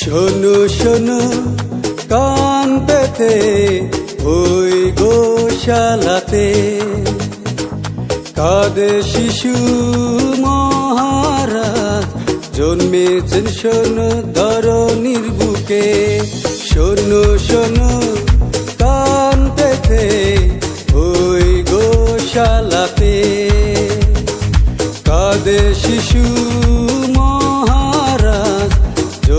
শোনো শোনো, কান পেতে ওই গোশালাতে। কাঁদে শিশু মহারাজ, জন্মেছেন শোনো ধরনীর বুকে। শোনো শোনো, কান পেতে ওই গোশালাতে। কাঁদে শিশু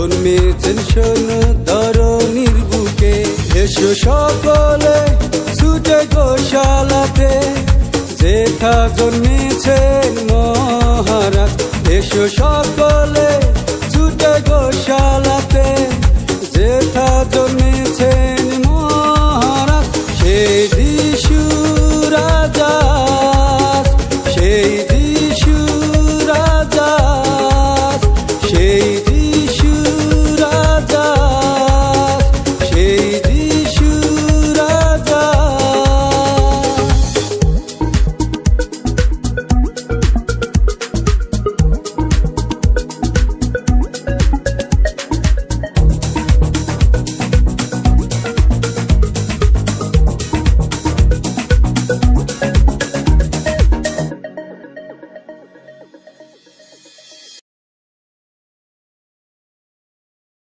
জন্মেছেন শোনো ধরনীর বুকে এসো সকলে ছুটে গোশালাতে। যেথা জন্মেছেন মহারাজ এসো সকলে